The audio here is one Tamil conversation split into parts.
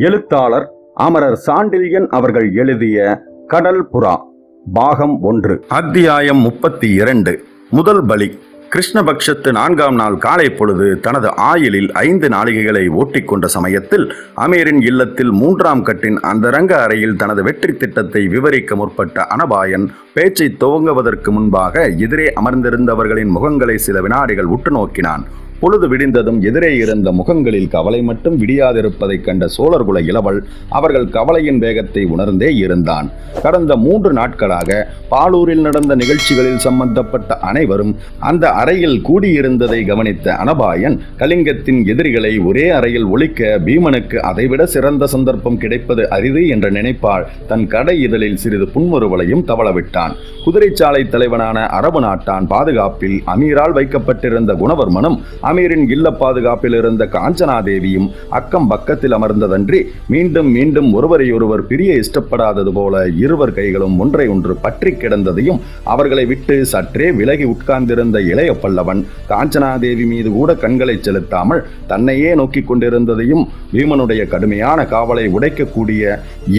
எழுத்தாளர் அமரர் சாண்டில்யன் அவர்கள் எழுதிய கடல் புறா பாகம் ஒன்று. அத்தியாயம் முப்பத்தி இரண்டு. முதல் பலி. கிருஷ்ணபக்ஷத்து நான்காம் நாள் காலை பொழுது தனது ஆயிலில் ஐந்து நாளிகைகளை ஓட்டிக்கொண்ட சமயத்தில் அமீரின் இல்லத்தில் மூன்றாம் கட்டின் அந்தரங்க அறையில் தனது வெற்றி திட்டத்தை விவரிக்க முற்பட்ட அனபாயன் பேச்சை துவங்குவதற்கு முன்பாக எதிரே அமர்ந்திருந்தவர்களின் முகங்களை சில வினாடிகள் உற்று நோக்கினான். பொழுது விடிந்ததும் எதிரே இருந்த முகங்களில் கவலை மட்டும் விடியாதிருப்பதைக் கண்ட சோழர்குல இளவல் அவர்கள் கவலையின் வேகத்தை உணர்ந்தே இருந்தான். கடந்த மூன்று நாட்களாக பாலூரில் நடந்த நிகழ்ச்சிகளில் சம்பந்தப்பட்ட அனைவரும் அந்த அறையில் கூடியிருந்ததை கவனித்த அனபாயன் கலிங்கத்தின் எதிரிகளை ஒரே அறையில் ஒழிக்க பீமனுக்கு அதைவிட சிறந்த சந்தர்ப்பம் கிடைப்பது அரிது என்ற நினைப்பால் தன் கடை இதழில் சிறிது புன்முறுவலையும் தவளவிட்டான். குதிரைச்சாலை தலைவனான அரபு நாட்டான் பாதுகாப்பில் அமீரால் வைக்கப்பட்டிருந்த குணவர்மனும் அமீரின் இல்ல பாதுகாப்பில் இருந்த காஞ்சனாதேவியும் அக்கம் பக்கத்தில் அமர்ந்ததன்றி மீண்டும் மீண்டும் ஒருவரையொருவர் பிரிய இஷ்டப்படாதது போல இருவர் கைகளும் ஒன்றை ஒன்று பற்றி கிடந்ததையும் அவர்களை விட்டு சற்றே விலகி உட்கார்ந்திருந்த இளைய பல்லவன் காஞ்சனாதேவி மீது கூட கண்களை செலுத்தாமல் தன்னையே நோக்கிக் கொண்டிருந்ததையும் பீமனுடைய கடுமையான காவலை உடைக்கக்கூடிய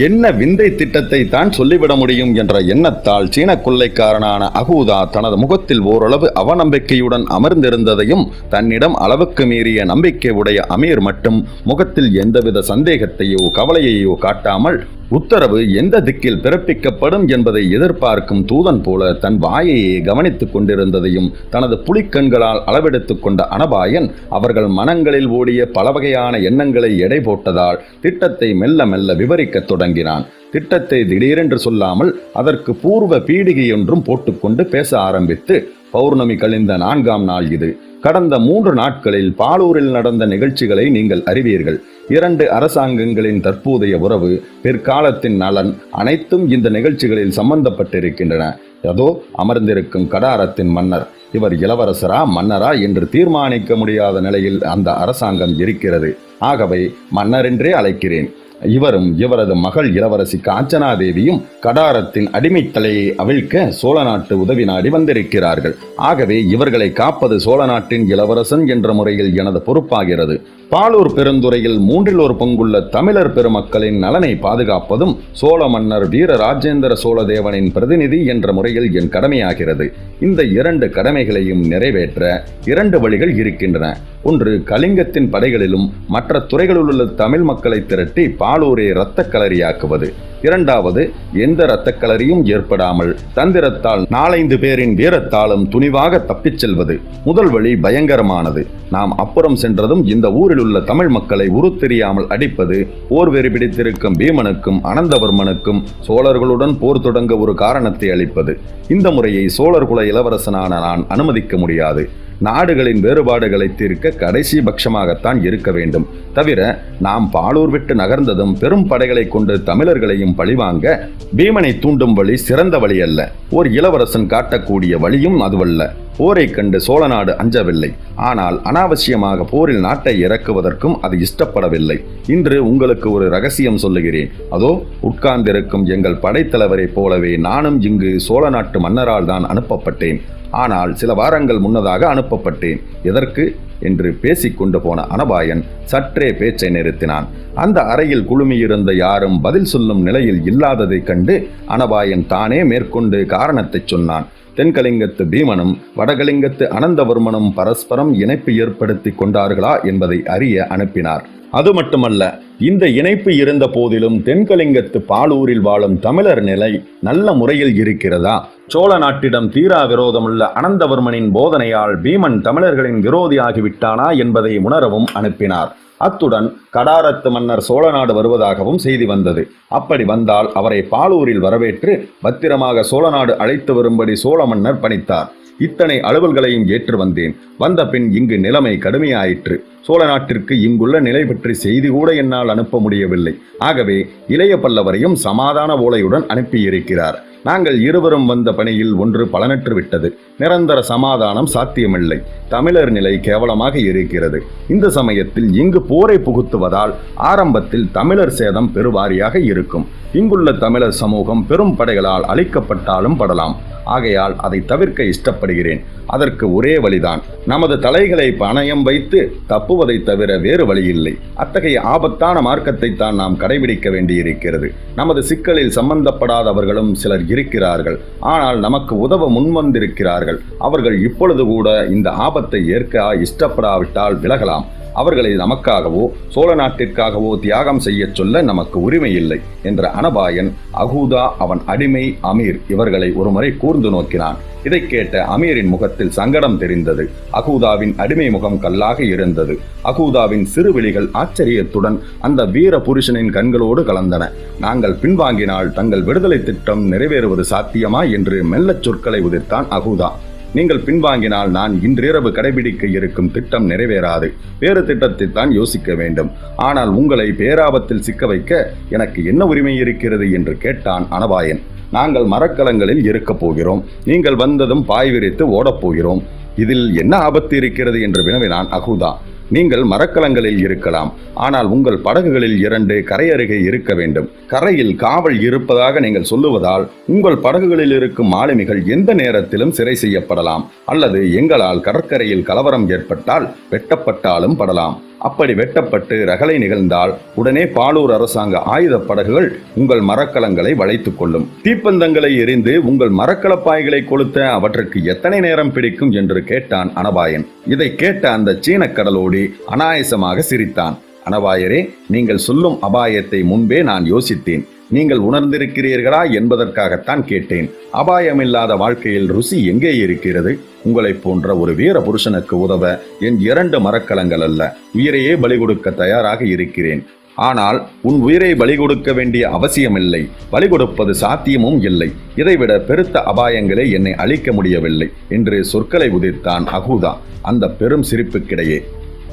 என்ன விந்தை திட்டத்தை தான் சொல்லிவிட முடியும் என்ற எண்ணத்தால் சீன கொள்ளைக்காரனான அகூதா தனது முகத்தில் ஓரளவு அவநம்பிக்கையுடன் அமர்ந்திருந்ததையும் தன்னிடம் அளவுக்கு மீறிய நம்பிக்கை உடைய அமீர் மட்டும் முகத்தில் எந்தவித சந்தேகத்தையோ கவலையையோ காட்டாமல் உத்தரவு எந்த திக்கில் பிறப்பிக்கப்படும் என்பதை எதிர்பார்க்கும் தூதன் போல தன் வாயையே கவனித்துக் கொண்டிருந்ததையும் தனது புலிக்கண்களால் அளவெடுத்துக் கொண்ட அனபாயன் அவர்கள் மனங்களில் ஓடிய பல வகையான எண்ணங்களை எடை போட்டதால் திட்டத்தை மெல்ல மெல்ல விவரிக்கத் தொடங்கினான். திட்டத்தை திடீரென்று சொல்லாமல் அதற்கு பூர்வ பீடிகையொன்றும் போட்டுக்கொண்டு பேச ஆரம்பித்து பௌர்ணமி கழிந்த நான்காம் நாள் இது. கடந்த மூன்று நாட்களில் பாலூரில் நடந்த நிகழ்ச்சிகளை நீங்கள் அறிவீர்கள். இரண்டு அரசாங்கங்களின் தற்போதைய உறவு பிற்காலத்தின் நலன் அனைத்தும் இந்த நிகழ்ச்சிகளில் சம்பந்தப்பட்டிருக்கின்றன. அதோ அமர்ந்திருக்கும் கடாரத்தின் மன்னர் இவர் இளவரசரா மன்னரா என்று தீர்மானிக்க முடியாத நிலையில் அந்த அரசாங்கம் இருக்கிறது. ஆகவே மன்னரென்றே அழைக்கிறேன். இவரும் இவரது மகள் இளவரசி காஞ்சனாதேவியும் கடாரத்தின் அடிமைத் தலையை அவிழ்க்க சோழ நாட்டு உதவி நாடி வந்திருக்கிறார்கள். ஆகவே இவர்களை காப்பது சோழ நாட்டின் இளவரசன் என்ற முறையில் எனது பொறுப்பாகிறது. பாலூர் பெருந்துறையில் மூன்றில் ஒரு பங்குள்ள தமிழர் பெருமக்களின் நலனை பாதுகாப்பதும் சோழ மன்னர் வீர ராஜேந்திர சோழதேவனின் பிரதிநிதி என்ற முறையில் என் கடமையாகிறது. இந்த இரண்டு கடமைகளையும் நிறைவேற்ற இரண்டு வழிகள் இருக்கின்றன. ஒன்று கலிங்கத்தின் படைகளிலும் மற்ற துறைகளில் உள்ள தமிழ் மக்களை திரட்டி ஆளூரை இரத்த கலரியாக்குவது இரண்டாவது எந்த இரத்த கலரியும் ஏற்படாமல் தந்திரத்தால் நாலைந்து பேரின் வீரத்தாலும் துணிவாக தப்பிச் செல்வது. முதல் வழி பயங்கரமானது. நாம் அப்புறம் சென்றதும் இந்த ஊரில் உள்ள தமிழ் மக்களை உருத்தெரியாமல் அடிப்பது போர் வெறி பிடித்திருக்கும் பீமனுக்கும் அனந்தவர்மனுக்கும் சோழர்களுடன் போர் தொடங்க ஒரு காரணத்தை அளிப்பது. இந்த முறையை சோழர் குல இளவரசனான நான் அனுமதிக்க முடியாது. நாடுகளின் வேறுபாடுகளை தீர்க்க கடைசி பட்சமாகத்தான் இருக்க வேண்டும். தவிர நாம் பாலூர் விட்டு நகர்ந்ததும் பெரும் படைகளை கொண்டு தமிழர்களையும் பழிவாங்க பீமனை தூண்டும் வழி சிறந்த வழி அல்ல. ஓர் இளவரசன் காட்டக்கூடிய வழியும் அதுவல்ல. போரை கண்டு சோழ நாடு அஞ்சவில்லை. ஆனால் அனாவசியமாக போரில் நாட்டை இறக்குவதற்கும் அது இஷ்டப்படவில்லை. இன்று உங்களுக்கு ஒரு ரகசியம் சொல்லுகிறேன். அதோ உட்கார்ந்திருக்கும் எங்கள் படைத்தலைவரைப் போலவே நானும் இங்கு சோழ நாட்டு மன்னரால் தான் அனுப்பப்பட்டேன். ஆனால் சில வாரங்கள் முன்னதாக அனுப்பப்பட்டேன். எதற்கு? என்று பேசிக்கொண்டு போன அனபாயன் சற்றே பேச்சை நிறுத்தினான். அந்த அறையில் குழுமியிருந்த யாரும் பதில் சொல்லும் நிலையில் இல்லாததைக் கண்டு அனபாயன் தானே மேற்கொண்டு காரணத்தைச் சொன்னான். தென்கலிங்கத்து பீமனும் வடகலிங்கத்து அனந்தவர்மனும் பரஸ்பரம் இணைப்பு ஏற்படுத்தி கொண்டார்களா என்பதை அறிய அனுப்பினார். அது மட்டுமல்ல இந்த இணைப்பு இருந்த போதிலும் தென்கலிங்கத்து பாலூரில் வாழும் தமிழர் நிலை நல்ல முறையில் இருக்கிறதா? சோழ நாட்டிடம் தீரா விரோதமுள்ள அனந்தவர்மனின் போதனையால் பீமன் தமிழர்களின் விரோதியாகிவிட்டானா என்பதை உணரவும் அனுப்பினார். அத்துடன் கடாரத்து மன்னர் சோழநாடு வருவதாகவும் செய்தி வந்தது. அப்படி வந்தால் அவரை பாலூரில் வரவேற்று பத்திரமாக சோழநாடு அழைத்து வரும்படி சோழ மன்னர் பணித்தார். இத்தனை அலுவல்களையும் ஏற்று வந்தேன். வந்த பின் இங்கு நிலைமை கடுமையாயிற்று. சோழ நாட்டிற்கு இங்குள்ள நிலை பற்றி செய்தி கூட என்னால் அனுப்ப முடியவில்லை. ஆகவே இளைய பல்லவரையும் சமாதான ஓலையுடன் அனுப்பியிருக்கிறார். நாங்கள் இருவரும் வந்த பணியில் ஒன்று பலனற்று விட்டது. நிரந்தர சமாதானம் சாத்தியமில்லை. தமிழர் நிலை கேவலமாக இருக்கிறது. இந்த சமயத்தில் இங்கு போரை புகுத்துவதால் ஆரம்பத்தில் தமிழர் சேதம் பெருவாரியாக இருக்கும். இங்குள்ள தமிழர் சமூகம் பெரும் படைகளால் அழிக்கப்பட்டாலும் படலாம். ஆகையால் அதை தவிர்க்க இஷ்டப்படுகிறேன். அதற்கு ஒரே வழிதான். நமது தலைகளை பணயம் வைத்து தப்புவதை தவிர வேறு வழியில்லை. அத்தகைய ஆபத்தான மார்க்கத்தை தான் நாம் கடைபிடிக்க வேண்டியிருக்கிறது. நமது சிக்கலில் சம்பந்தப்படாதவர்களும் சிலர் இருக்கிறார்கள். ஆனால் நமக்கு உதவ முன்வந்திருக்கிறார்கள். அவர்கள் இப்பொழுது கூட இந்த ஆபத்தை ஏற்க இஷ்டப்படாவிட்டால் விலகலாம். அவர்களை நமக்காகவோ சோழ நாட்டிற்காகவோ தியாகம் செய்யச் சொல்ல நமக்கு உரிமை இல்லை என்ற அனபாயன் அகூதா அவன் அடிமை அமீர் இவர்களை ஒருமுறை கூர்ந்து நோக்கினான். இதைக் கேட்ட அமீரின் முகத்தில் சங்கடம் தெரிந்தது. அகூதாவின் அடிமை முகம் கல்லாக இருந்தது. அகூதாவின் சிறுவிழிகள் ஆச்சரியத்துடன் அந்த வீர புருஷனின் கண்களோடு கலந்தன. நாங்கள் பின்வாங்கினால் தங்கள் விடுதலை திட்டம் நிறைவேறுவது சாத்தியமா? என்று மெல்லச் சொற்களை உதிர்த்தான் அகூதா. நீங்கள் பின்வாங்கினால் நான் இன்றிரவு கடைபிடிக்க இருக்கும் திட்டம் நிறைவேறாது. வேறு திட்டத்தை தான் யோசிக்க வேண்டும். ஆனால் உங்களை பேராபத்தில் சிக்க வைக்க எனக்கு என்ன உரிமை இருக்கிறது என்று கேட்டான் அனபாயன். நாங்கள் மரக்கலங்களில் இருக்கப் போகிறோம். நீங்கள் வந்ததும் பாய் விரித்து ஓடப் போகிறோம். இதில் என்ன ஆபத்து இருக்கிறது என்று வினவினான் அகுதா நீங்கள் மரக்கலங்களில் இருக்கலாம். ஆனால் உங்கள் படகுகளில் இரண்டு கரை அருகே இருக்க வேண்டும். கரையில் காவல் இருப்பதாக நீங்கள் சொல்லுவதால் உங்கள் படகுகளில் இருக்கும் மாலுமிகள் எந்த நேரத்திலும் சிறை செய்யப்படலாம். அல்லது எங்களால் கடற்கரையில் கலவரம் ஏற்பட்டால் வெட்டப்பட்டாலும் படலாம். அப்படி வெட்டப்பட்டு ரகளை நிகழ்ந்தால் உடனே பாலூர் அரசாங்க ஆயுத படகுகள் உங்கள் மரக்கலங்களை வளைத்துக் கொள்ளும். தீப்பந்தங்களை எரிந்து உங்கள் மரக்கலப்பாய்களை கொளுத்த அவற்றுக்கு எத்தனை நேரம் பிடிக்கும் என்று கேட்டான் அனபாயன். இதை கேட்ட அந்த சீன கடலோடி அனாயசமாக சிரித்தான். அனபாயரே நீங்கள் சொல்லும் அபாயத்தை முன்பே நான் யோசித்தேன். நீங்கள் உணர்ந்திருக்கிறீர்களா என்பதற்காகத்தான் கேட்டேன். அபாயமில்லாத வாழ்க்கையில் ருசி எங்கே இருக்கிறது? உங்களைப் போன்ற ஒரு வீர புருஷனுக்கு உதவ என் இரண்டு மரக்கலங்கள் அல்ல. உயிரையே பலி கொடுக்க தயாராக இருக்கிறேன். ஆனால் உன் உயிரை பலி கொடுக்க வேண்டிய அவசியமில்லை. பலி கொடுப்பது சாத்தியமும் இல்லை. இதைவிட பெருத்த அபாயங்களே என்னை அழிக்க முடியவில்லை. என்று சொற்களை உதிர்த்தான் அகூதா. அந்த பெரும் சிரிப்புக்கிடையே.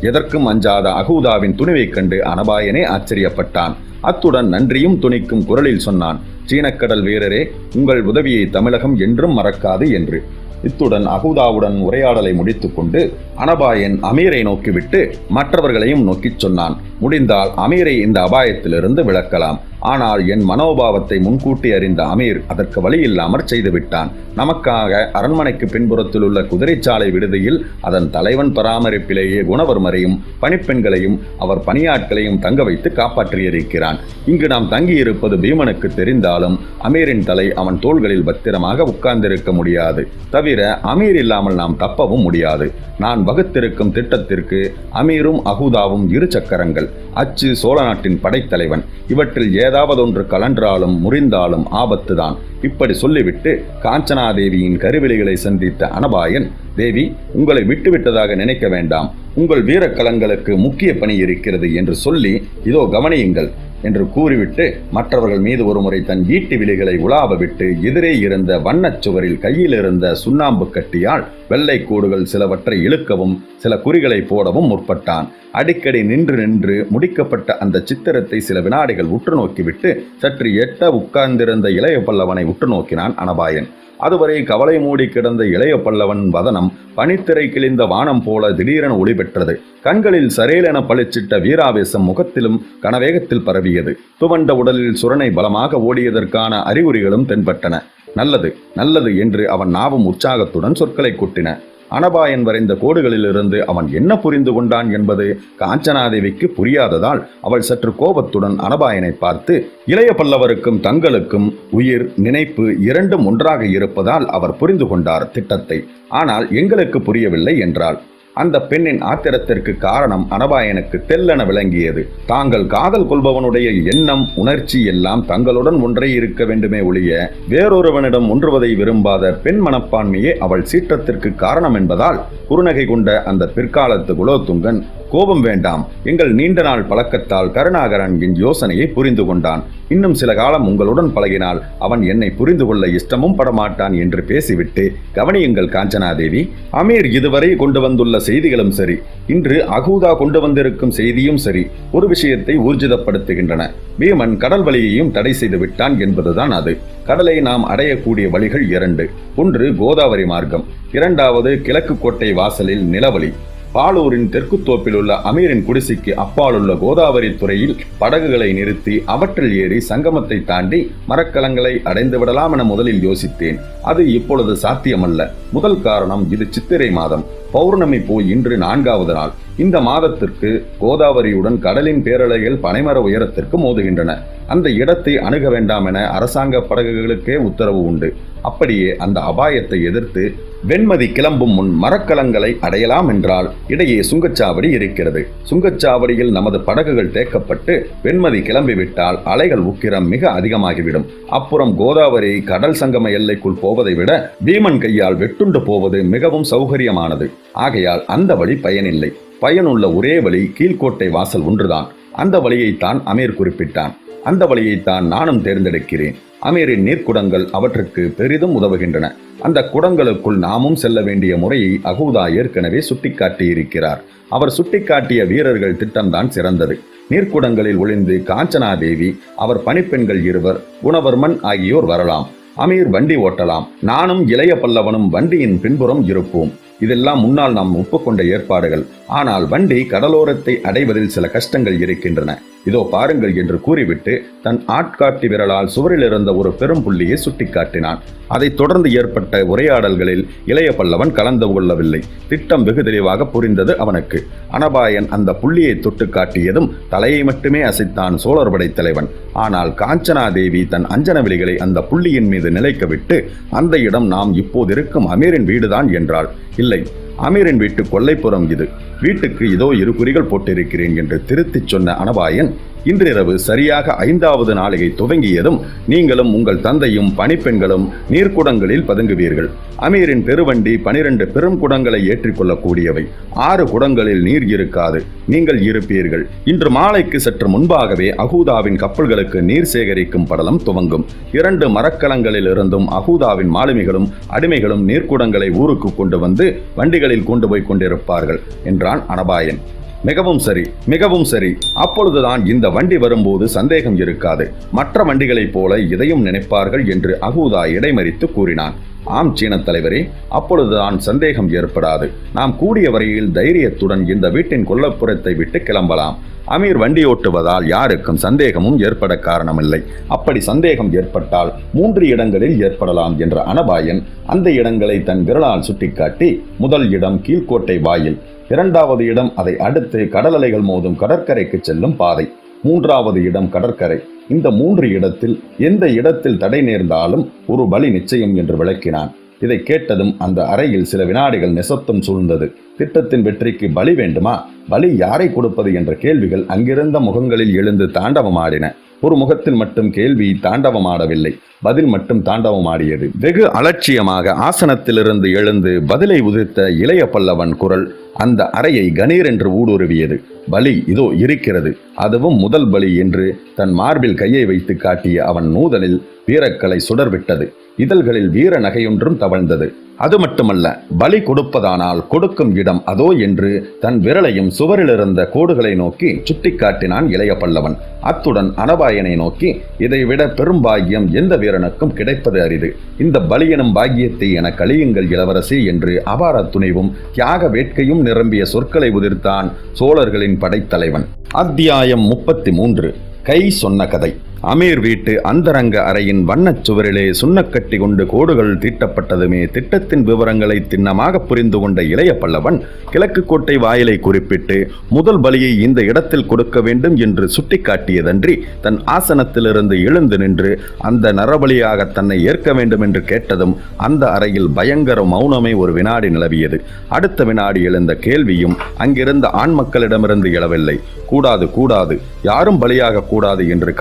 எதற்கும் அஞ்சாத அகூதாவின் துணிவைக் கண்டு அனபாயனே ஆச்சரியப்பட்டான். அத்துடன் நன்றியும் துணிக்கும் குரலில் சொன்னான் சீனக்கடல் வீரரே உங்கள் உதவியை தமிழகம் என்றும் மறக்காது என்று. இத்துடன் அகுதாவுடன் உரையாடலை முடித்துக்கொண்டு அனபாயன் அமீரை நோக்கிவிட்டு மற்றவர்களையும் நோக்கிச் சொன்னான். முடிந்தால் அமீரை இந்த அபாயத்திலிருந்து விளக்கலாம் ஆனால் என் மனோபாவத்தை முன்கூட்டி அறிந்த அமீர் அதற்கு வழியில்லாமற் செய்துவிட்டான் நமக்காக அரண்மனைக்கு பின்புறத்தில் உள்ள குதிரைச்சாலை விடுதியில் அதன் தலைவன் பராமரிப்பிலேயே குணவர்மரையும் பணிப்பெண்களையும் அவர் பணியாட்களையும் தங்க வைத்து காப்பாற்றியிருக்கிறான். இங்கு நாம் தங்கியிருப்பது பீமனுக்கு தெரிந்தாலும் அமீரின் தலை அவன் தோள்களில் பத்திரமாக உட்கார்ந்திருக்க முடியாது. தவிர அமீர் இல்லாமல் நாம் தப்பவும் முடியாது. நான் வகுத்திருக்கும் திட்டத்திற்கு அமீரும் அகுதாவும் இரு சக்கரங்கள் அச்சு சோழ நாட்டின் படைத்தலைவன். இவற்றில் ஏதாவதொன்று கலன்றாலும் முறிந்தாலும் ஆபத்துதான். இப்படி சொல்லிவிட்டு காஞ்சனாதேவியின் கருவிழிகளை சந்தித்த அனபாயன் தேவி உங்களை விட்டுவிட்டதாக நினைக்க வேண்டாம். உங்கள் வீரக்கலங்களுக்கு முக்கிய பணி இருக்கிறது என்று சொல்லி இதோ கவனியுங்கள். என்று கூறிவிட்டு மற்றவர்கள் மீது ஒருமுறை தன் ஈட்டி விழிகளை உலாவ விட்டு எதிரே இருந்த வண்ணச் சுவரில் கையில் இருந்த சுண்ணாம்பு கட்டியால் வெள்ளை கூடுகள் சிலவற்றை இழுக்கவும் சில குறிகளை போடவும் முற்பட்டான். அடிக்கடி நின்று நின்று முடிக்கப்பட்ட அந்த சித்திரத்தை சில வினாடிகள் உற்று நோக்கிவிட்டு சற்று எட்ட உட்கார்ந்திருந்த இளைய பல்லவனை உற்று நோக்கினான் அனபாயன். அதுவரை கவலை மூடி கிடந்த இளைய பல்லவன் வதனம் பனித்திரை கிழிந்த வானம் போல திடீரென ஒளி பெற்றது. கண்களில் சரேலென பளிச்சிட்ட வீராவேசம் முகத்திலும் கனவேகத்தில் பரவியது. துவண்ட உடலில் சுரணை பலமாக ஓடியதற்கான அறிகுறிகளும் தென்பட்டன. நல்லது நல்லது என்று அவன் நாவும் உற்சாகத்துடன் சொற்களை கொட்டின. அனபாயன் வரைந்த கோடுகளிலிருந்து அவன் என்ன புரிந்து கொண்டான் என்பது காஞ்சனாதேவிக்கு புரியாததால் அவள் சற்று கோபத்துடன் அனபாயனை பார்த்து இளைய பல்லவருக்கும் தங்களுக்கும் உயிர் நினைப்பு இரண்டும் ஒன்றாக இருப்பதால் அவர் புரிந்து கொண்டார் திட்டத்தை. ஆனால் எங்களுக்கு புரியவில்லை என்றாள். அந்த பெண்ணின் ஆத்திரத்திற்கு காரணம் அனபாயனுக்கு தெல்லென விளங்கியது. தாங்கள் காதல் கொள்பவனுடைய எண்ணம் உணர்ச்சி எல்லாம் தங்களுடன் ஒன்றே இருக்க வேண்டுமே ஒழிய வேறொருவனிடம் ஒன்றுவதை விரும்பாத பெண் மனப்பான்மையே அவள் சீற்றத்திற்கு காரணம் என்பதால் குறுநகை கொண்ட அந்த பிற்காலத்து குலோத்துங்கன் கோபம் வேண்டாம். எங்கள் நீண்ட நாள் பழக்கத்தால் கருணாகரன் என் யோசனையை புரிந்து கொண்டான். இன்னும் சில காலம் உங்களுடன் பழகினால் அவன் என்னை புரிந்து கொள்ள இஷ்டமும் படமாட்டான் என்று பேசிவிட்டு கவனியுங்கள் காஞ்சனாதேவி அமீர் இதுவரை கொண்டு வந்துள்ள செய்திகளும் சரி இன்று அகூதா கொண்டு வந்திருக்கும் செய்தியும் சரி ஒரு விஷயத்தை ஊர்ஜிதப்படுத்துகின்றன. பீமன் கடல் வழியையும் தடை செய்து விட்டான் என்பதுதான் அது. கடலை நாம் அடையக்கூடிய வழிகள் இரண்டு. ஒன்று கோதாவரி மார்க்கம். இரண்டாவது கிழக்கு கோட்டை வாசலில் நிலவழி. பாலூரின் தெற்கு தோப்பில் உள்ள அமீரின் குடிசைக்கு அப்பாலுள்ள கோதாவரி துறையில் படகுகளை நிறுத்தி அவற்றில் ஏறி சங்கமத்தை தாண்டி மரக்கலங்களை அடைந்து விடலாம் என முதலில் யோசித்தேன். அது இப்பொழுது சாத்தியமல்ல. முதல் காரணம் இது சித்திரை மாதம். பௌர்ணமி போய் இன்று நான்காவது நாள். இந்த மாதத்திற்கு கோதாவரியுடன் கடலின் பேரலைகள் பனைமர உயரத்திற்கு மோதுகின்றன. அந்த இடத்தை அணுக வேண்டாம் என அரசாங்க படகுகளுக்கே உத்தரவு உண்டு. அப்படியே அந்த அபாயத்தை எதிர்த்து வெண்மதி கிளம்பும் முன் மரக்கலங்களை அடையலாம் என்றால் இடையே சுங்கச்சாவடி இருக்கிறது. சுங்கச்சாவடியில் நமது படகுகள் தேக்கப்பட்டு வெண்மதி கிளம்பிவிட்டால் அலைகள் உக்கிரம் மிக அதிகமாகிவிடும். அப்புறம் கோதாவரி கடல் சங்கம எல்லைக்குள் போவதை விட பீமன் கையால் வெட்டுண்டு போவது மிகவும் சௌகரியமானது. ஆகையால் அந்த வழி பயனில்லை. பயனுள்ள ஒரே வழி கீழ்கோட்டை வாசல் ஒன்றுதான். அந்த வழியைத்தான் அமீர் குறிப்பிட்டான். அந்த வழியைத்தான் நானும் தேர்ந்தெடுக்கிறேன். அமீரின் நீர்க்குடங்கள் அவற்றுக்கு பெரிதும் உதவுகின்றன. அந்த குடங்களுக்குள் நாமும் செல்ல வேண்டிய முறையை அகூதா ஏற்கனவே சுட்டிக்காட்டியிருக்கிறார். அவர் சுட்டிக்காட்டிய வீரர்கள் திட்டம்தான் சிறந்தது. நீர்க்குடங்களில் ஒளிந்து காஞ்சனா தேவி அவர் பணிப்பெண்கள் இருவர் குணவர்மன் ஆகியோர் வரலாம். அமீர் வண்டி ஓட்டலாம். நானும் இளைய பல்லவனும் வண்டியின் பின்புறம் இருப்போம். இதெல்லாம் முன்னால் நாம் ஒப்புக்கொண்ட ஏற்பாடுகள். ஆனால் வண்டி கடலோரத்தை அடைவதில் சில கஷ்டங்கள் இருக்கின்றன. இதோ பாருங்கள் என்று கூறிவிட்டு தன் ஆட்காட்டி விரலால் சுவரில் இருந்த ஒரு பெரும் புள்ளியை சுட்டிக்காட்டினான். அதைத் தொடர்ந்து ஏற்பட்ட உரையாடல்களில் இளைய பல்லவன் கலந்து கொள்ளவில்லை. திட்டம் வெகு தெளிவாக புரிந்தது அவனுக்கு. அனபாயன் அந்த புள்ளியை தொட்டு காட்டியதும் தலையை மட்டுமே அசைத்தான் சோழர் படை தலைவன். ஆனால் காஞ்சனாதேவி தன் அஞ்சன விழிகளை அந்த புள்ளியின் மீது நிலைக்க விட்டு அந்த இடம் நாம் இப்போது இருக்கும் அமீரின் வீடுதான் என்றாள். இல்லை. அமீரின் வீட்டு கொல்லைப்புறம் இது. வீட்டுக்கு இதோ இரு குறிகள் போட்டிருக்கிறேன் என்று திருத்திச் சொன்ன அனபாயன் இன்றிரவு சரியாக ஐந்தாவது நாளிகை துவங்கியதும் நீங்களும் உங்கள் தந்தையும் பணிப்பெண்களும் நீர்க்குடங்களில் பதுங்குவீர்கள். அமீரின் பெருவண்டி பனிரெண்டு பெரும் குடங்களை ஏற்றிக்கொள்ளக்கூடியவை. ஆறு குடங்களில் நீர் இருக்காது. நீங்கள் இருப்பீர்கள். இன்று மாலைக்கு சற்று முன்பாகவே அகூதாவின் கப்பல்களுக்கு நீர் சேகரிக்கும் படலம் துவங்கும். இரண்டு மரக்கலங்களில் இருந்தும் அகூதாவின் மாலுமிகளும் அடிமைகளும் நீர்க்குடங்களை ஊருக்கு கொண்டு வந்து வண்டிகளில் கொண்டு போய் கொண்டிருப்பார்கள் என்றான் அனபாயன். மிகவும் சரி மிகவும் சரி. அப்பொழுதுதான் இந்த வண்டி வரும்போது சந்தேகம் இருக்காது. மற்ற வண்டிகளைப் போல இதையும் நினைப்பார்கள் என்று அகூதா இடைமறித்து கூறினான். ஆம் சீனத் தலைவரே அப்பொழுதுதான் சந்தேகம் ஏற்படாது. நாம் கூடிய வரையில் தைரியத்துடன் இந்த வீட்டின் கொல்லப்புறத்தை விட்டு கிளம்பலாம். அமீர் வண்டி ஓட்டுவதால் யாருக்கும் சந்தேகமும் ஏற்பட காரணமில்லை. அப்படி சந்தேகம் ஏற்பட்டால் மூன்று இடங்களில் ஏற்படலாம் என்ற அனபாயன் அந்த இடங்களை தன் விரலால் சுட்டிக்காட்டி முதல் இடம் கீழ்கோட்டை வாயில். இரண்டாவது இடம் அதை அடுத்து கடல் அலைகள் மோதும் கடற்கரைக்கு செல்லும் பாதை. மூன்றாவது இடம் கடற்கரை. இந்த மூன்று இடத்தில் எந்த இடத்தில் தடை நேர்ந்தாலும் ஒரு பலி நிச்சயம் என்று விளக்கினான். இதை கேட்டதும் அந்த அறையில் சில வினாடிகள் நிசப்தம் சூழ்ந்தது. திட்டத்தின் வெற்றிக்கு பலி வேண்டுமா? பலி யாரை கொடுப்பது என்ற கேள்விகள் அங்கிருந்த முகங்களில் எழுந்து தாண்டவமாடின. ஒரு முகத்தில் மட்டும் கேள்வி தாண்டவமாடவில்லை. பதில் மட்டும் தாண்டவமாடியது. வெகு அலட்சியமாக ஆசனத்திலிருந்து எழுந்து பதிலை உதிர்த்த இளைய பல்லவன் குரல் அந்த அறையை கணீர் என்று ஊடுருவியது. பலி இதோ இருக்கிறது. அதுவும் முதல் பலி என்று தன் மார்பில் கையை வைத்து காட்டிய அவன் நூதலில் வீரக்கலை சுடர்விட்டது. இதழ்களில் வீர நகையொன்றும் தவழ்ந்தது. அது மட்டுமல்ல பலி கொடுப்பதானால் கொடுக்கும் இடம் அதோ என்று தன் விரலையும் சுவரிலிருந்த கோடுகளை நோக்கி சுட்டிக்காட்டினான் இளைய பல்லவன். அத்துடன் அனபாயனை நோக்கி இதைவிட பெரும் பாக்கியம் எந்த வீரனுக்கும் கிடைப்பது அரிது. இந்த பலியனும் பாக்கியத்தை என கழியுங்கள் இளவரசி என்று அபார துணிவும் தியாக வேட்கையும் நிரம்பிய சொற்களை உதிர்த்தான் சோழர்களின் படைத்தலைவன். அத்தியாயம் முப்பத்தி மூன்று. கை சொன்ன கதை. அமீர் வீட்டு அந்தரங்க அறையின் வண்ணச் சுவரிலே சுண்ணக்கட்டி கொண்டு கோடுகள் தீட்டப்பட்டதுமே திட்டத்தின் விவரங்களை திண்ணமாக புரிந்து கொண்ட இளைய பல்லவன் கிழக்கு கோட்டை வாயிலை குறிப்பிட்டு முதல் பலியை இந்த இடத்தில் கொடுக்க வேண்டும் என்று சுட்டிக்காட்டியதன்றி தன் ஆசனத்திலிருந்து எழுந்து நின்று அந்த நரபலியாக தன்னை ஏற்க வேண்டும் என்று கேட்டதும் அந்த அறையில் பயங்கர மௌனமே ஒரு வினாடி நிலவியது. அடுத்த வினாடி எழுந்த கேள்வியும் அங்கிருந்த ஆண் மக்களிடமிருந்து எழவில்லை. கூடாது கூடாது. யாரும் பலியாக கூடாது என்று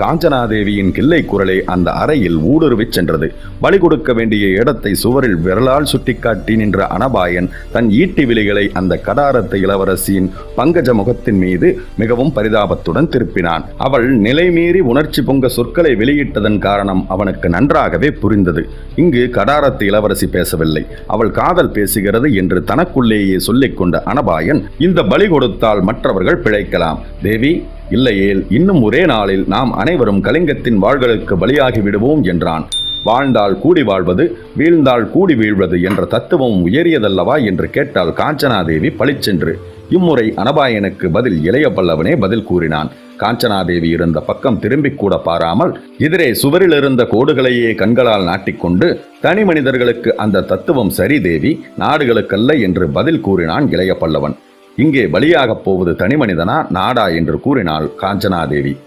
காஞ்சனாதேவியின் கிள்ளை குரலை அந்த அறையில் ஊடுருவிச் சென்றது. பலி கொடுக்க வேண்டிய இடத்தை சுவரில் விரலால் சுட்டிக்காட்டி நின்ற அனபாயன் தன் ஈட்டி விழிகளை அந்த கடாரத்தை இளவரசியின் பங்கஜ முகத்தின் மீது மிகவும் பரிதாபத்துடன் திருப்பினான். அவள் நிலைமீறி உணர்ச்சி பொங்க சொற்களை வெளியிட்டதன் காரணம் அவனுக்கு நன்றாகவே புரிந்தது. இங்கு கடாரத்து இளவரசி பேசவில்லை. அவள் காதல் பேசுகிறது என்று தனக்குள்ளேயே சொல்லிக்கொண்ட அனபாயன் இந்த பலி கொடுத்தால் மற்றவர்கள் பிழைக்கலாம். தேவி இல்லையேல் இன்னும் ஒரே நாளில் நாம் அனைவரும் கலிங்கத்தின் வாள்களுக்கு பலியாகி விடுவோம் என்றான். வாழ்ந்தால் கூடி வாழ்வது வீழ்ந்தால் கூடி வீழ்வது என்ற தத்துவம் உயரியதல்லவா என்று கேட்டால் காஞ்சனாதேவி பளிச்சென்று. இம்முறை அனபாயனுக்கு பதில் இளைய பல்லவனே பதில் கூறினான். காஞ்சனாதேவி இருந்த பக்கம் திரும்பிக் கூட பாராமல் எதிரே சுவரில் இருந்த கோடுகளையே கண்களால் நாட்டிக்கொண்டு தனி மனிதர்களுக்கு அந்த தத்துவம் சரி தேவி நாடுகளுக்கல்ல என்று பதில் கூறினான் இளைய பல்லவன். இங்கே பலியாகப் போவது தனிமனிதனா நாடா என்று கூறினாள் காஞ்சனாதேவி.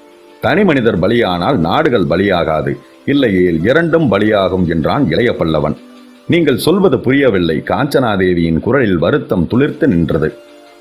தனிமனிதர் பலியானால் நாடுகள் பலியாகாது. இல்லையேல் இரண்டும் பலியாகும் என்றான் இளைய பல்லவன். நீங்கள் சொல்வது புரியவில்லை. காஞ்சனாதேவியின் குரலில் வருத்தம் துளிர்த்து நின்றது.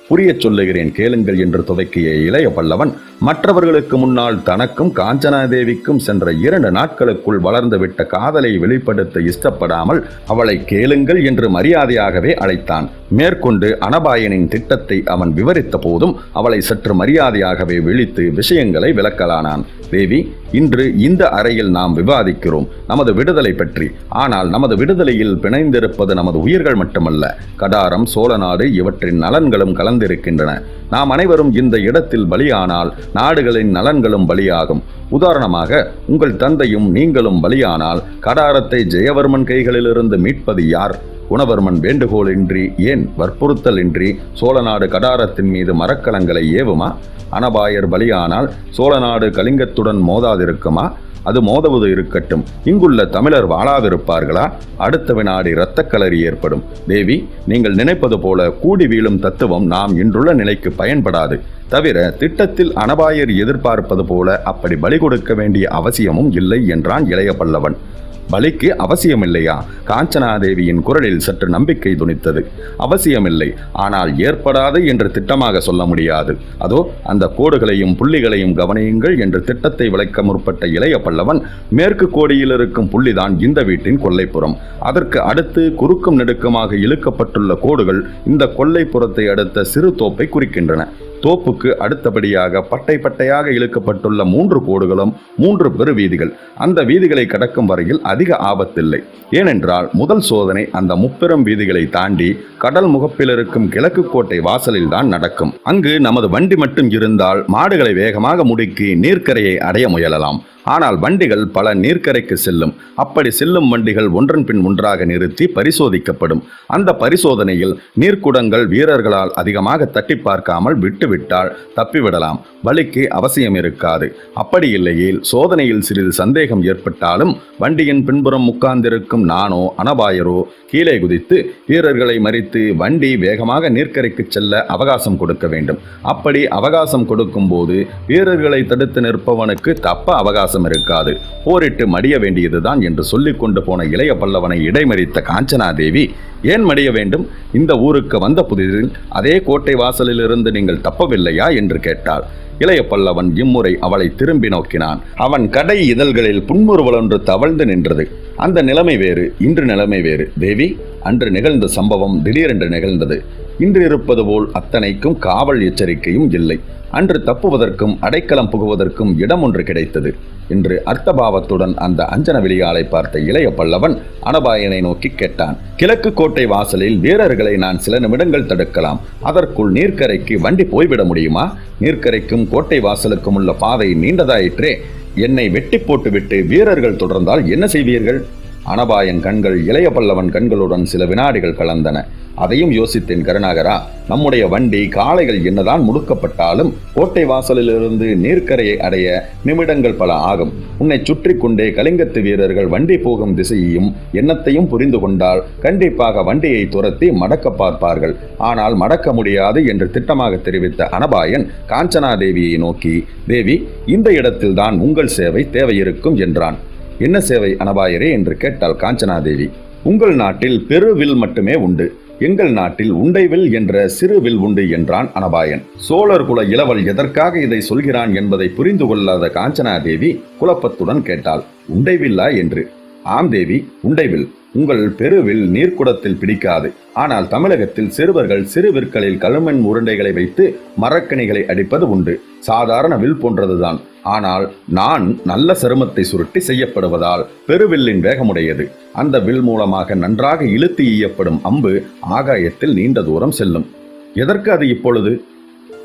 புரியச் சொல்லுகிறேன் கேளுங்கள் என்று துவக்கிய இளைய பல்லவன் மற்றவர்களுக்கு முன்னால் தனக்கும் காஞ்சனாதேவிக்கும் சென்ற இரண்டு நாட்களுக்குள் வளர்ந்துவிட்ட காதலை வெளிப்படுத்த இஷ்டப்படாமல் அவளை கேளுங்கள் என்று மரியாதையாகவே அழைத்தான். மேற்கொண்டு அனபாயனின் திட்டத்தை அவன் விவரித்த போதும் அவளை சற்று மரியாதையாகவே விழித்து விஷயங்களை விளக்கலானான். தேவி இன்று இந்த அறையில் நாம் விவாதிக்கிறோம் நமது விடுதலை பற்றி. ஆனால் நமது விடுதலையில் பிணைந்திருப்பது நமது உயிர்கள் மட்டுமல்ல. கடாரம் சோழநாடு இவற்றின் நலன்களும் கலந்திருக்கின்றன. நாம் அனைவரும் இந்த இடத்தில் பலியானால் நாடுகளின் நலன்களும் பலியாகும். உதாரணமாக உங்கள் தந்தையும் நீங்களும் பலியானால் கடாரத்தை ஜெயவர்மன் கைகளிலிருந்து மீட்பது யார்? குணவர்மன் வேண்டுகோளின்றி ஏன் வற்புறுத்தலின்றி சோழநாடு கடாரத்தின் மீது மரக்கலங்களை ஏவுமா? அனபாயர் பலியானால் சோழநாடு கலிங்கத்துடன் மோதாதிருக்குமா? அது மோதுவது இருக்கட்டும். இங்குள்ள தமிழர் வாழாதிருப்பார்களா? அடுத்த வினாடி இரத்தக்களறி ஏற்படும். தேவி நீங்கள் நினைப்பது போல கூடி வீழும் தத்துவம் நாம் இன்றுள்ள நிலைக்கு பயன்படாது. தவிர திட்டத்தில் அனபாயர் எதிர்பார்ப்பது போல அப்படி பலி கொடுக்க வேண்டிய அவசியமும் இல்லை என்றான் இளைய பல்லவன். பலிக்கு அவசியமில்லையா? காஞ்சனாதேவியின் குரலில் சற்று நம்பிக்கை துணித்தது. அவசியமில்லை. ஆனால் ஏற்படாது என்று திட்டமாக சொல்ல முடியாது. அதோ அந்த கோடுகளையும் புள்ளிகளையும் கவனியுங்கள் என்று திட்டத்தை விளக்க முற்பட்ட இளைய பல்லவன் மேற்கு கோடியில் இருக்கும் புள்ளிதான் இந்த வீட்டின் கொல்லைப்புறம். அதற்கு அடுத்து குறுக்கும் நெடுக்கமாக இழுக்கப்பட்டுள்ள கோடுகள் இந்த கொல்லைப்புறத்தை அடுத்த சிறு தோப்பை குறிக்கின்றன. தோப்புக்கு அடுத்தபடியாக பட்டை பட்டையாக இழுக்கப்பட்டுள்ள மூன்று கோடுகளும் மூன்று பெரு வீதிகள் அந்த வீதிகளை கடக்கும் வரையில் அதிக ஆபத்தில்லை. ஏனென்றால் முதல் சோதனை அந்த முப்பெரும் வீதிகளை தாண்டி கடல் முகப்பில் இருக்கும் கிழக்கு கோட்டை வாசலில் தான் நடக்கும். அங்கு நமது வண்டி மட்டும் இருந்தால் மாடுகளை வேகமாக முடுக்கி நீர்க்கரையை அடைய முயலலாம். ஆனால் வண்டிகள் பல நீர்க்கரைக்கு செல்லும். அப்படி செல்லும் வண்டிகள் ஒன்றன் பின் ஒன்றாக நிறுத்தி பரிசோதிக்கப்படும். அந்த பரிசோதனையில் நீர்க்குடங்கள் வீரர்களால் அதிகமாக தட்டி பார்க்காமல் விட்டுவிட்டால் தப்பிவிடலாம். வலிக்கு அவசியம் இருக்காது. அப்படி இல்லையேல் சோதனையில் சிறிது சந்தேகம் ஏற்பட்டாலும் வண்டியின் பின்புறம் உட்கார்ந்திருக்கும் நானோ அனபாயரோ கீழே குதித்து வீரர்களை மறித்து வண்டி வேகமாக நீர்க்கரைக்கு செல்ல அவகாசம் கொடுக்க வேண்டும். அப்படி அவகாசம் கொடுக்கும் போது வீரர்களை தடுத்து நிற்பவனுக்கு தப்ப அவகாசம் அவகாசம் இருக்காது. போரிட்டு மடிய வேண்டியதுதான் என்று சொல்லிக் கொண்டு போன இளைய பல்லவனை இடைமறித்த காஞ்சனாதேவி ஏன் மடிய வேண்டும்? இந்த ஊருக்கு வந்த புதிதில் அதே கோட்டை வாசலிலிருந்து நீங்கள் தப்பவில்லையா? என்று கேட்டாள். இளைய பல்லவன் இம்முறை அவளை திரும்பி நோக்கினான். அவன் கடை இதழ்களில் புன்முறுவல் ஒன்று தவழ்ந்து நின்றது. அந்த நிலைமை வேறு இன்று நிலைமை வேறு. தேவி அன்று நிகழ்ந்த சம்பவம் திடீரென்று நிகழ்ந்தது. இன்று இருப்பது போல் அத்தனைக்கும் காவல் எச்சரிக்கையும் இல்லை. அன்று தப்புவதற்கும் அடைக்கலம் புகுவதற்கும் இடம் ஒன்று கிடைத்தது. என்று அர்த்தபாவத்துடன் அந்த அஞ்சன வெளியாலை பார்த்த இளைய பல்லவன் அனபாயனை நோக்கி கேட்டான். கிழக்கு கோட்டை வாசலில் வீரர்களை நான் சில நிமிடங்கள் தடுக்கலாம். அதற்குள் நீர்க்கரைக்கு வண்டி போய்விட முடியுமா? நீர்க்கரைக்கும் கோட்டை வாசலுக்கும் உள்ள பாதை நீண்டதாயிற்றே. என்னை வெட்டி போட்டுவிட்டு வீரர்கள் தொடர்ந்தால் என்ன செய்வீர்கள்? அனபாயன் கண்கள் இளைய பல்லவன் கண்களுடன் சில வினாடிகள் கலந்தன. அதையும் யோசித்தேன் கருணாகரா நம்முடைய வண்டி காளைகள் என்னதான் முடுக்கப்பட்டாலும் கோட்டை வாசலிலிருந்து நீர்க்கரையை அடைய நிமிடங்கள் பல ஆகும். உன்னை சுற்றி கொண்டே கலிங்கத்து வீரர்கள் வண்டி போகும் திசையையும் எண்ணத்தையும் புரிந்து கொண்டால் கண்டிப்பாக வண்டியை துரத்தி மடக்க பார்ப்பார்கள். ஆனால் மடக்க முடியாது என்று திட்டமாக தெரிவித்த அனபாயன் காஞ்சனாதேவியை நோக்கி தேவி இந்த இடத்தில்தான் உங்கள் சேவை தேவையிருக்கும் என்றான். என்ன சேவை அனபாயரே என்று கேட்டாள் காஞ்சனாதேவி. உங்கள் நாட்டில் பெருவில் மட்டுமே உண்டு. எங்கள் நாட்டில் உண்டைவில் என்ற சிறு வில் உண்டு என்றான் அனபாயன். சோழர் குல இளவல் எதற்காக இதை சொல்கிறான் என்பதை புரிந்து கொள்ளாத காஞ்சனாதேவி குழப்பத்துடன் கேட்டாள் உண்டைவில்லா என்று. ஆம் தேவி உண்டைவில் உங்கள் பெருவில் நீர்க்குடத்தில் பிடிக்காது. ஆனால் தமிழகத்தில் சிறுவர்கள் சிறு விற்களில் களிமண் உருண்டைகளை வைத்து மரக்கணிகளை அடிப்பது உண்டு. சாதாரண வில் போன்றதுதான். ஆனால் நான் நல்ல சருமத்தை சுருட்டி செய்யப்படுவதால் பெருவில்லின் வேகமுடையது. அந்த வில் மூலமாக நன்றாக இழுத்து ஈயப்படும் அம்பு ஆகாயத்தில் நீண்ட தூரம் செல்லும். எதற்கு அது இப்பொழுது?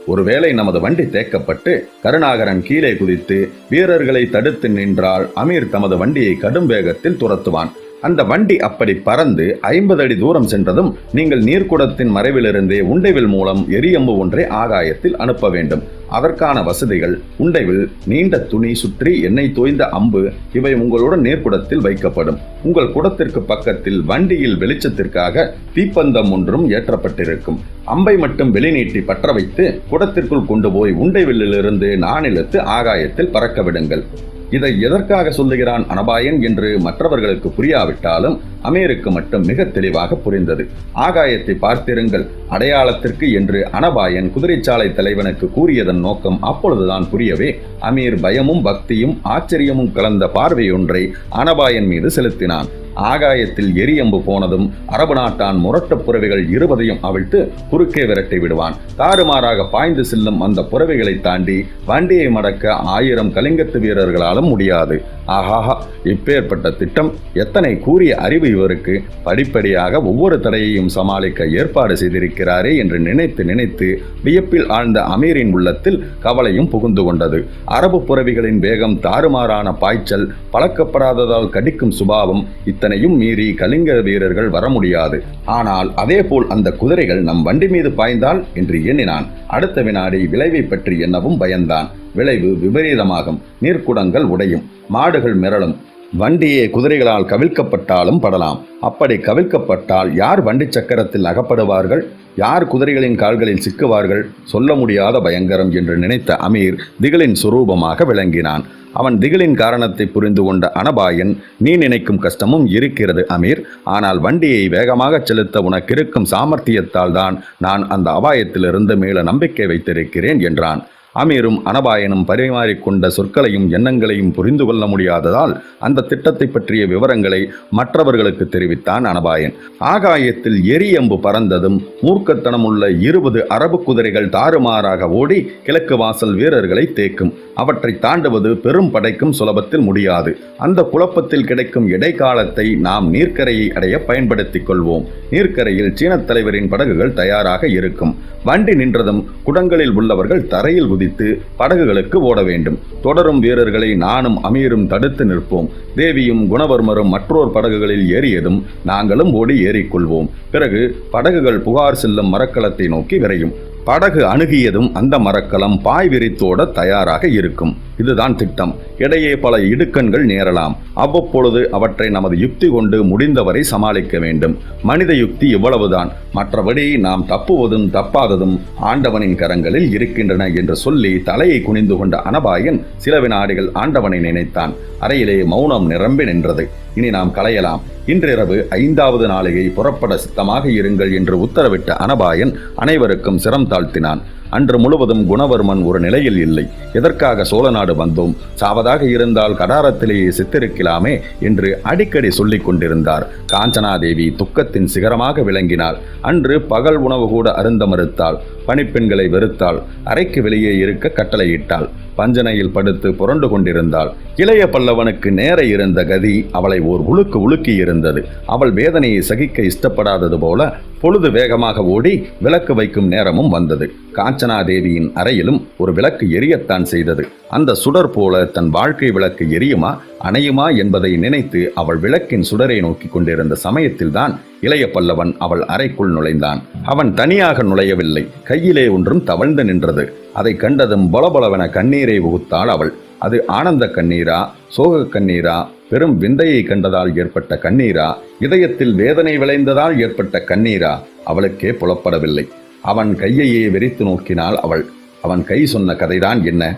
ஒருவேளை நமது வண்டி தேக்கப்பட்டு கருணாகரன் கீழே குதித்து வீரர்களை தடுத்து நின்றால் அமீர் தமது வண்டியை கடும் வேகத்தில் துரத்துவான். அந்த வண்டி அப்படி பறந்து ஐம்பது அடி தூரம் சென்றதும் நீங்கள் நீர்க்குடத்தின் மறைவிலிருந்தே உண்டைவில் மூலம் எரியம்பு ஒன்றை ஆகாயத்தில் அனுப்ப வேண்டும். அதற்கான வசதிகள் உண்டைவில் நீண்ட துணி சுற்றி எண்ணெய் தோய்ந்த அம்பு இவை உங்களுடன் நேர்குடத்தில் வைக்கப்படும். உங்கள் குடத்திற்கு பக்கத்தில் வண்டியில் வெளிச்சத்திற்காக தீப்பந்தம் ஒன்றும் ஏற்றப்பட்டிருக்கும். அம்பை மட்டும் வெளிநீட்டி பற்ற வைத்து குடத்திற்குள் கொண்டு போய் உண்டைவில்லிலிருந்து நானிலத்து ஆகாயத்தில் பறக்க விடுங்கள். இதை எதற்காக சொல்லுகிறான் அனபாயன் என்று மற்றவர்களுக்கு புரியாவிட்டாலும் அமீருக்கு மட்டும் மிக தெளிவாக புரிந்தது. ஆகாயத்தை பார்த்திருங்கள். அடையாளத்திற்கு என்று அனபாயன் குதிரைச்சாலை தலைவனுக்கு கூறியதன் நோக்கம் அப்பொழுதுதான் புரியவே அமீர் பயமும் பக்தியும் ஆச்சரியமும் கலந்த பார்வையொன்றை அனபாயன் மீது செலுத்தினான். ஆகாயத்தில் எரியம்பு போனதும் அரபு நாட்டான் முரட்ட புறவைகள் இருபதையும் அவிழ்த்து குறுக்கே விரட்டி விடுவான். தாறுமாறாக பாய்ந்து செல்லும் அந்த புறவைகளை தாண்டி வண்டியை மடக்க ஆயிரம் கலிங்கத்து வீரர்களாலும் முடியாது. ஆஹாஹா இப்பேற்பட்ட திட்டம் எத்தனை கூறிய அறிவு இவருக்கு? படிப்படியாக ஒவ்வொரு தடையையும் சமாளிக்க ஏற்பாடு செய்திருக்கிறாரே என்று நினைத்து நினைத்து வியப்பில் ஆழ்ந்த அமீரின் உள்ளத்தில் கவலையும் புகுந்து கொண்டது. அரபு புறவிகளின் வேகம் தாறுமாறான பாய்ச்சல் பழக்கப்படாததால் கடிக்கும் சுபாவம் இத்தனையும் மீறி கலிங்க வீரர்கள் வர முடியாது. ஆனால் அதேபோல் அந்த குதிரைகள் நம் வண்டி மீது பாய்ந்தால் என்று எண்ணினான். அடுத்த வினாடி விளைவை பற்றி எண்ணவும் பயந்தான். விளைவு விபரீதமாகும். நீர்க்குடங்கள் உடையும். மாடுகள் மிரளும். வண்டியே குதிரைகளால் கவிழ்க்கப்பட்டாலும் படலாம். அப்படி கவிழ்க்கப்பட்டால் யார் வண்டி சக்கரத்தில் அகப்படுவார்கள்? யார் குதிரைகளின் கால்களில் சிக்குவார்கள்? சொல்ல முடியாத பயங்கரம் என்று நினைத்த அமீர் திகளின் சுரூபமாக விளங்கினான். அவன் திகளின் காரணத்தை புரிந்து கொண்ட அனபாயன் நீ நினைக்கும் கஷ்டமும் இருக்கிறது அமீர். ஆனால் வண்டியை வேகமாகச் செலுத்த உனக்கிருக்கும் சாமர்த்தியத்தால் தான் நான் அந்த அபாயத்திலிருந்து மேல நம்பிக்கை வைத்திருக்கிறேன் என்றான். அமீரும் அனபாயனும் பரிமாறிக்கொண்ட சொற்களையும் எண்ணங்களையும் புரிந்து கொள்ள முடியாததால் அந்த திட்டத்தை பற்றிய விவரங்களை மற்றவர்களுக்கு தெரிவித்தான் அனபாயன். ஆகாயத்தில் எரியம்பு பறந்ததும் மூர்க்கத்தனமுள்ள இருபது அரபு குதிரைகள் தாறுமாறாக ஓடி கிழக்கு வாசல் வீரர்களை தேக்கும். அவற்றை தாண்டுவது பெரும் படைக்கும் சுலபத்தில் முடியாது. அந்த குழப்பத்தில் கிடைக்கும் இடைக்காலத்தை நாம் நீர்க்கரையை அடைய பயன்படுத்திக் கொள்வோம். நீர்க்கரையில் சீனத் தலைவரின் படகுகள் தயாராக இருக்கும். வண்டி நின்றதும் குடங்களில் உள்ளவர்கள் தரையில் குதித்து படகுகளுக்கு ஓட வேண்டும். தொடரும் வீரர்களை நானும் அமீரும் தடுத்து நிற்போம். தேவியும் குணவர்மரும் மற்றோர் படகுகளில் ஏறியதும் நாங்களும் ஓடி ஏறிக்கொள்வோம். பிறகு படகுகள் புகார் செல்லும் மரக்கலத்தை நோக்கி விரையும். படகு அணுகியதும் அந்த மரக்கலம் பாய் விரித்தோட தயாராக இருக்கும். இதுதான் திட்டம். இடையே பல இடுக்கண்கள் நேரலாம். அவ்வப்பொழுது அவற்றை நமது யுக்தி கொண்டு முடிந்தவரை சமாளிக்க வேண்டும். மனித யுக்தி இவ்வளவுதான். மற்றபடி நாம் தப்புவதும் தப்பாததும் ஆண்டவனின் கரங்களில் இருக்கின்றன என்று சொல்லி தலையை குனிந்து கொண்ட அனபாயன் சில வினாடிகள் ஆண்டவனை நினைத்தான். அறையிலே மௌனம் நிரம்பி நின்றது. இனி நாம் களையலாம். இன்றிரவு ஐந்தாவது நாளிகை புறப்பட சித்தமாக இருங்கள் என்று உத்தரவிட்ட அனபாயன் அனைவருக்கும் சிரம் தாழ்த்தினான். அன்று முழுவதும் குணவர்மன் ஒரு நிலையில் இல்லை. எதற்காக சோழநாடு வந்தோம்? சாவதாக இருந்தால் கடாரத்திலேயே சித்திருக்கலாமே என்று அடிக்கடி சொல்லிக் கொண்டிருந்தார். காஞ்சனாதேவி துக்கத்தின் சிகரமாக விளங்கினாள். அன்று பகல் உணவு கூட அருந்த மறுத்தாள். பணிப்பெண்களை வெறுத்தாள். அறைக்கு வெளியே இருக்க கட்டளையிட்டாள். பஞ்சனையில் படுத்து புரண்டு கொண்டிருந்தாள். இளைய பல்லவனுக்கு நேர இருந்த கதி அவளை ஓர் உழுக்கு உலுக்கி இருந்தது. அவள் வேதனையை சகிக்க இஷ்டப்படாதது போல பொழுது வேகமாக ஓடி விளக்கு வைக்கும் நேரமும் வந்தது. காஞ்சனாதேவியின் அறையிலும் ஒரு விளக்கு எரியத்தான் செய்தது. அந்த சுடர் போல தன் வாழ்க்கை விளக்கு எரியுமா அணையுமா என்பதை நினைத்து அவள் விளக்கின் சுடரை நோக்கி கொண்டிருந்த சமயத்தில்தான் இளைய பல்லவன் அவள் அறைக்குள் நுழைந்தான். அவன் தனியாக நுழையவில்லை. கையிலே ஒன்றும் தவழ்ந்து நின்றது. அதை கண்டதும் பலபலவென கண்ணீரை உகுத்தாள் அவள். அது ஆனந்த கண்ணீரா சோக கண்ணீரா பெரும் விந்தையை கண்டதால் ஏற்பட்ட கண்ணீரா இதயத்தில் வேதனை விளைந்ததால் ஏற்பட்ட கண்ணீரா? அவளுக்கே புலப்படவில்லை. அவன் கையையே வெறித்து நோக்கினாள் அவள். அவன் கை சொன்ன கதைதான் என்ன?